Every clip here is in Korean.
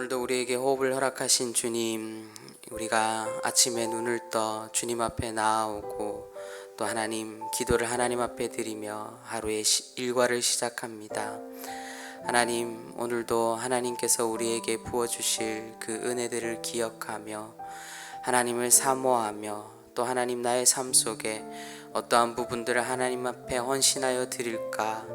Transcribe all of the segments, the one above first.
오늘도 우리에게 호흡을 허락하신 주님, 우리가 아침에 눈을 떠 주님 앞에 나아오고 또 하나님 기도를 하나님 앞에 드리며 하루의 시- 일과를 시작합니다. 하나님, 오늘도 하나님께서 우리에게 부어주실 그 은혜들을 기억하며 하나님을 사모하며 또 하나님 나의 삶 속에 어떠한 부분들을 하나님 앞에 헌신하여 드릴까?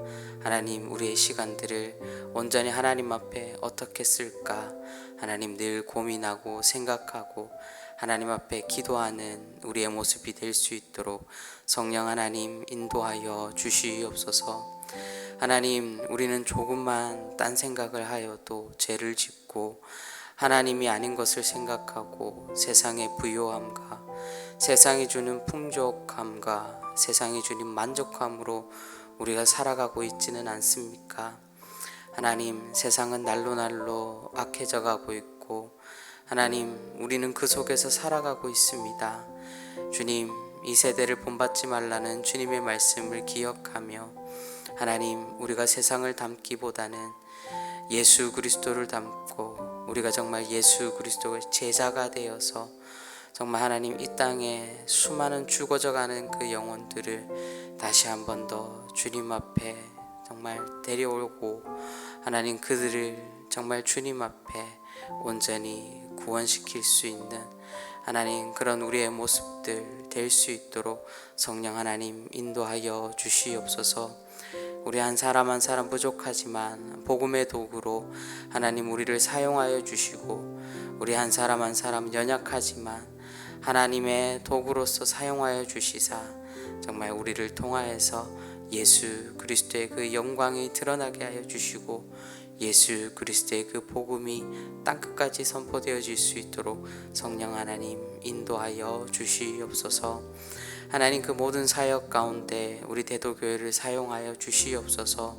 하나님 우리의 시간들을 온전히 하나님 앞에 어떻게 쓸까? 하나님 늘 고민하고 생각하고 하나님 앞에 기도하는 우리의 모습이 될 수 있도록 성령 하나님 인도하여 주시옵소서. 하나님 우리는 조금만 딴 생각을 하여도 죄를 짓고 하나님이 아닌 것을 생각하고 세상의 부요함과 세상이 주는 풍족함과 세상이 주는 만족함으로 우리가 살아가고 있지는 않습니까? 하나님 세상은 날로 날로 악해져 가고 있고 하나님 우리는 그 속에서 살아가고 있습니다. 주님 이 세대를 본받지 말라는 주님의 말씀을 기억하며 하나님 우리가 세상을 담기보다는 예수 그리스도를 담고 우리가 정말 예수 그리스도의 제자가 되어서 정말 하나님 이 땅에 수많은 죽어져 가는 그 영혼들을 다시 한 번 더 주님 앞에 정말 데려오고 하나님 그들을 정말 주님 앞에 온전히 구원시킬 수 있는 하나님 그런 우리의 모습들 될 수 있도록 성령 하나님 인도하여 주시옵소서. 우리 한 사람 한 사람 부족하지만 복음의 도구로 하나님 우리를 사용하여 주시고 우리 한 사람 한 사람 연약하지만 하나님의 도구로서 사용하여 주시사 정말 우리를 통하여서 예수 그리스도의 그 영광이 드러나게 하여 주시고 예수 그리스도의 그 복음이 땅 끝까지 선포되어질 수 있도록 성령 하나님 인도하여 주시옵소서. 하나님 그 모든 사역 가운데 우리 대도교회를 사용하여 주시옵소서.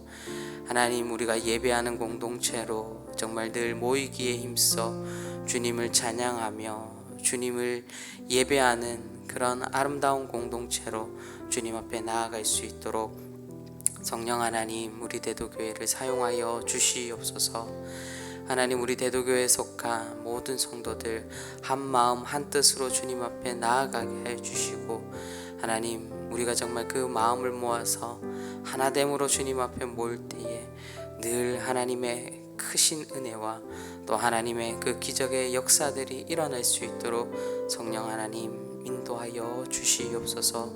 하나님 우리가 예배하는 공동체로 정말 늘 모이기에 힘써 주님을 찬양하며 주님을 예배하는 그런 아름다운 공동체로 주님 앞에 나아갈 수 있도록 성령 하나님 우리 대도교회를 사용하여 주시옵소서. 하나님 우리 대도교회에 속한 모든 성도들 한 마음 한 뜻으로 주님 앞에 나아가게 해 주시고 하나님 우리가 정말 그 마음을 모아서 하나됨으로 주님 앞에 모일 때에 늘 하나님의 크신 은혜와 또 하나님의 그 기적의 역사들이 일어날 수 있도록 성령 하나님 인도하여 주시옵소서.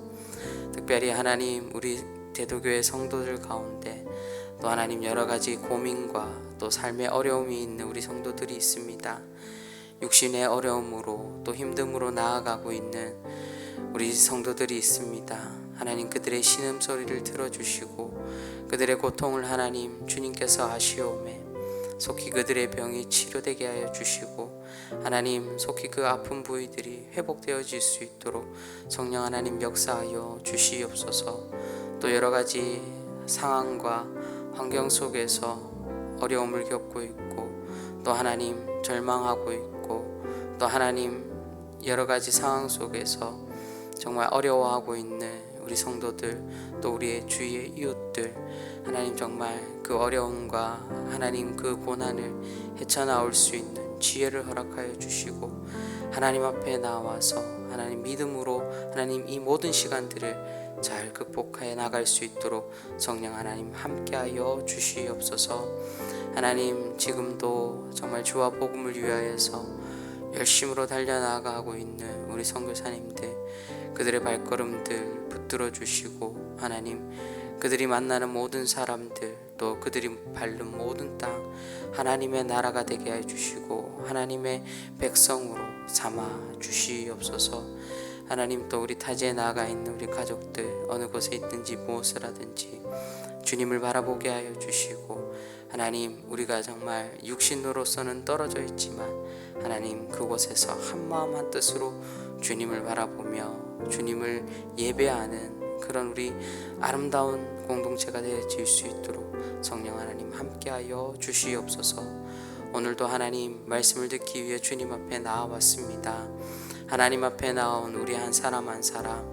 특별히 하나님 우리 대도교회 성도들 가운데 또 하나님 여러 가지 고민과 또 삶의 어려움이 있는 우리 성도들이 있습니다. 육신의 어려움으로 또 힘듦으로 나아가고 있는 우리 성도들이 있습니다. 하나님 그들의 신음 소리를 들어주시고 그들의 고통을 하나님 주님께서 아시오매 속히 그들의 병이 치료되게 하여 주시고 하나님 속히 그 아픈 부위들이 회복되어질 수 있도록 성령 하나님 역사하여 주시옵소서 또 여러 가지 상황과 환경 속에서 어려움을 겪고 있고 또 하나님 절망하고 있고 또 하나님 여러 가지 상황 속에서 정말 어려워하고 있는 우리 성도들 또 우리의 주위의 이웃들 하나님 정말 그 어려움과 하나님 그 고난을 헤쳐나올 수 있는 지혜를 허락하여 주시고 하나님 앞에 나와서 하나님 믿음으로 하나님 이 모든 시간들을 잘 극복하여 나갈 수 있도록 성령 하나님 함께하여 주시옵소서. 하나님 지금도 정말 주와 복음을 위하여서 열심으로 달려나가고 있는 우리 선교사님들 그들의 발걸음들 붙들어 주시고 하나님 그들이 만나는 모든 사람들 또 그들이 밟는 모든 땅 하나님의 나라가 되게 해 주시고 하나님의 백성으로 삼아 주시옵소서 하나님 또 우리 타지에 나가 있는 우리 가족들 어느 곳에 있든지 무엇을 하든지 주님을 바라보게 하여 주시고 하나님 우리가 정말 육신으로서는 떨어져 있지만 하나님 그곳에서 한 마음 한 뜻으로 주님을 바라보며 주님을 예배하는 그런 우리 아름다운 공동체가 되어질 수 있도록 성령 하나님 함께하여 주시옵소서. 오늘도 하나님 말씀을 듣기 위해 주님 앞에 나와왔습니다. 하나님 앞에 나온 우리 한 사람 한 사람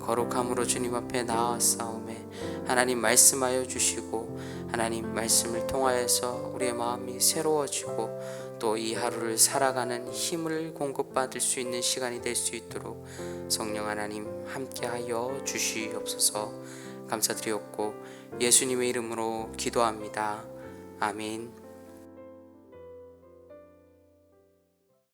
거룩함으로 주님 앞에 나왔사오매 하나님 말씀하여 주시고 하나님 말씀을 통하여서 우리의 마음이 새로워지고 또 이 하루를 살아가는 힘을 공급받을 수 있는 시간이 될 수 있도록 성령 하나님 함께하여 주시옵소서 감사드리옵고 예수님의 이름으로 기도합니다. 아멘.